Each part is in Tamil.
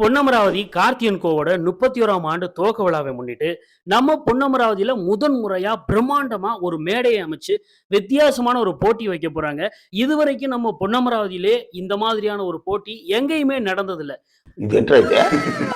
பொன்னமராவதி கார்த்தியன் கோவோட முப்பத்தி ஓராம் ஆண்டு துவக்க விழாவை முன்னிட்டு நம்ம பொன்னமராவதியில முதன் முறையா பிரம்மாண்டமா ஒரு மேடையை அமைச்சு வித்தியாசமான ஒரு போட்டி வைக்க போறாங்க. இதுவரைக்கும் நம்ம பொன்னமராவதியிலே இந்த மாதிரியான ஒரு போட்டி எங்கேயுமே நடந்ததில்ல?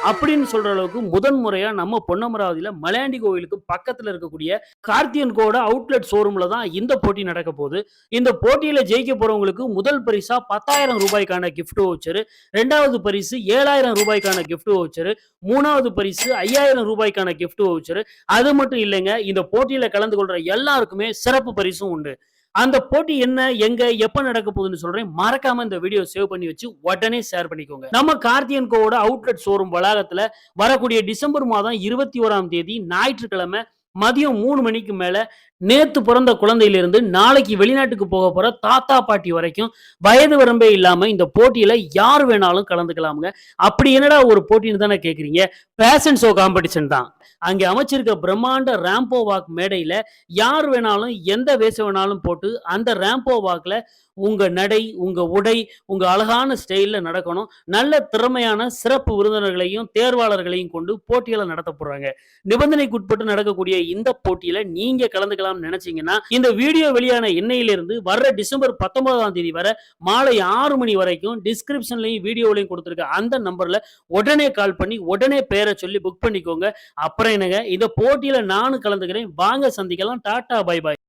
அப்படின்னு சொல்ற அளவுக்கு முதன் முறையா நம்ம பொன்னமராவதியில மலையாண்டி கோவிலுக்கு பக்கத்துல இருக்கக்கூடிய கார்த்தியன் கோட அவுட்லெட் ஷோரூம்ல தான் இந்த போட்டி நடக்க போகுது. இந்த போட்டியில ஜெயிக்க போறவங்களுக்கு முதல் பரிசா பத்தாயிரம் ரூபாய்க்கான gift வவுச்சர் ரெண்டாவது பரிசு ஏழாயிரம் ரூபாய்க்கான கிஃப்ட் வவுச்சர் மூணாவது பரிசு ஐயாயிரம் ரூபாய்க்கான கிஃப்ட் வவுச்சர் அது மட்டும் இல்லைங்க இந்த போட்டியில கலந்து கொள்ற எல்லாருக்குமே சிறப்பு பரிசும் உண்டு. அந்த போட்டி என்ன எங்க எப்ப நடக்க போகுதுன்னு சொல்றேன். மறக்காம இந்த வீடியோ சேவ் பண்ணி வச்சு உடனே ஷேர் பண்ணிக்கோங்க. நம்ம கார்த்தியன் கோவோட அவுட்லெட் ஷோரூம் வளாகத்துல வரக்கூடிய டிசம்பர் மாதம் இருபத்தி ஓராம் தேதி ஞாயிற்றுக்கிழமை மதியம் மூணு மணிக்கு மேல நேத்து பிறந்த குழந்தையிலிருந்து நாளைக்கு வெளிநாட்டுக்கு போக போற தாத்தா பாட்டி வரைக்கும் வயது வரம்பே இல்லாம இந்த போட்டியில யார் வேணாலும் கலந்துக்கலாமுங்க. அப்படி என்னடா ஒரு போட்டின்னு தானே கேக்குறீங்க? பேஷன் ஷோ காம்படிஷன் தான். அங்கே அமைச்சிருக்க பிரம்மாண்ட ரேம்போ வாக் மேடையில யார் வேணாலும் எந்த வேஷம் வேணாலும் போட்டு அந்த ரேம்போ வாக்ல உங்க நடை உங்க உடை உங்க அழகான ஸ்டைல்ல நடக்கணும். நல்ல திறமையான சிறப்பு விருந்தினர்களையும் தேர்வாளர்களையும் கொண்டு போட்டிகளை நடத்த போறாங்க. நிபந்தனைக்குட்பட்டு நடக்கக்கூடிய இந்த போட்டியில நீங்க கலந்துக்கலாம்னு நினைச்சீங்கன்னா இந்த வீடியோ வெளியான எண்ணெயிலிருந்து வர்ற டிசம்பர் பத்தொன்பதாம் தேதி வரை மாலை ஆறு மணி வரைக்கும் டிஸ்கிரிப்ஷன்லையும் வீடியோலையும் கொடுத்துருக்க அந்த நம்பர்ல உடனே கால் பண்ணி உடனே பேரை சொல்லி புக் பண்ணிக்கோங்க. அப்புறம் என்னங்க? இந்த போட்டியில நானும் கலந்துக்கிறேன். வாங்க சந்திக்கலாம். Tata bye bye